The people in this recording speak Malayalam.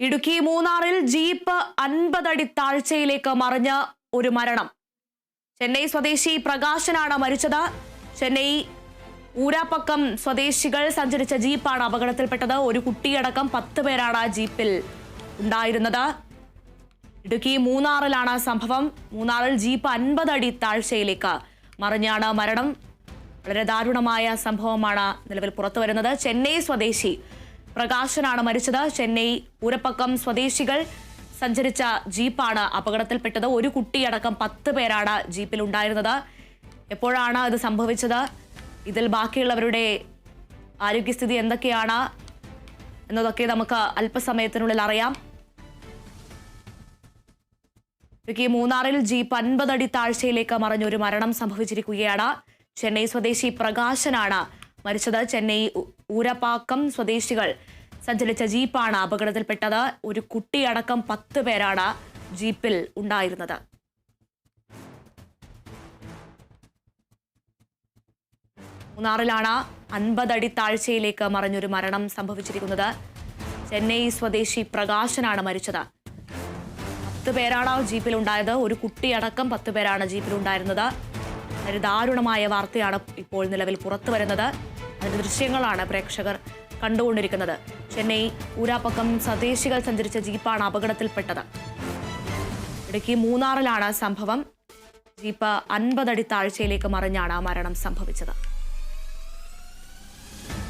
ഇടുക്കി മൂന്നാറിൽ ജീപ്പ് അൻപതടി താഴ്ചയിലേക്ക് മറിഞ്ഞ് ഒരു മരണം. ചെന്നൈ സ്വദേശി പ്രകാശനാണ് മരിച്ചത്. ചെന്നൈ ഊരാപ്പക്കം സ്വദേശികൾ സഞ്ചരിച്ച ജീപ്പാണ് അപകടത്തിൽപ്പെട്ടത്. ഒരു കുട്ടിയടക്കം പത്ത് പേരാണ് ആ ജീപ്പിൽ ഉണ്ടായിരുന്നത്. ഇടുക്കി മൂന്നാറിലാണ് സംഭവം. മൂന്നാറിൽ ജീപ്പ് അൻപതടി താഴ്ചയിലേക്ക് മറിഞ്ഞാണ് മരണം. വളരെ ദാരുണമായ സംഭവമാണ് നിലവിൽ പുറത്തു വരുന്നത് ചെന്നൈ സ്വദേശി പ്രകാശനാണ് മരിച്ചത്. ചെന്നൈ ഊരപ്പക്കം സ്വദേശികൾ സഞ്ചരിച്ച ജീപ്പാണ് അപകടത്തിൽപ്പെട്ടത്. ഒരു കുട്ടിയടക്കം പത്ത് പേരാണ് ജീപ്പിൽ ഉണ്ടായിരുന്നത്. എപ്പോഴാണ് ഇത് സംഭവിച്ചത്? ഇതിൽ ബാക്കിയുള്ളവരുടെ ആരോഗ്യസ്ഥിതി എന്തൊക്കെയാണ് എന്നതൊക്കെ നമുക്ക് അല്പസമയത്തിനുള്ളിൽ അറിയാം. ഇടുക്കി മൂന്നാറിൽ ജീപ്പ് അൻപതടി താഴ്ചയിലേക്ക് മറിഞ്ഞൊരു മരണം സംഭവിച്ചിരിക്കുകയാണ്. ചെന്നൈ സ്വദേശി പ്രകാശനാണ് മരിച്ചത് ചെന്നൈ ഊരപ്പാക്കം സ്വദേശികൾ. സഞ്ചരിച്ച ജീപ്പാണ് അപകടത്തിൽപ്പെട്ടത്. ഒരു കുട്ടിയടക്കം പത്ത് പേരാണ് ജീപ്പിൽ ഉണ്ടായിരുന്നത്. മൂന്നാറിലാണ് അൻപതടി താഴ്ചയിലേക്ക് മറിഞ്ഞൊരു മരണം സംഭവിച്ചിരിക്കുന്നത്. ചെന്നൈ സ്വദേശി പ്രകാശനാണ് മരിച്ചത്. പത്ത് പേരാണ് ജീപ്പിൽ ഉണ്ടായത് ഒരു കുട്ടിയടക്കം പത്ത് പേരാണ് ജീപ്പിൽ ഉണ്ടായിരുന്നത് ഒരു ദാരുണമായ വാർത്തയാണ് ഇപ്പോൾ നിലവിൽ പുറത്തു വരുന്നത് ദൃശ്യങ്ങളാണ് പ്രേക്ഷകർ കണ്ടുകൊണ്ടിരിക്കുന്നത്. ചെന്നൈ ഊരാപ്പക്കം സ്വദേശികൾ സഞ്ചരിച്ച ജീപ്പാണ് അപകടത്തിൽപ്പെട്ടത്. ഇടുക്കി മൂന്നാറിലാണ് സംഭവം. ജീപ്പ് അൻപതടി താഴ്ചയിലേക്ക് മറിഞ്ഞാണ് മരണം സംഭവിച്ചത്.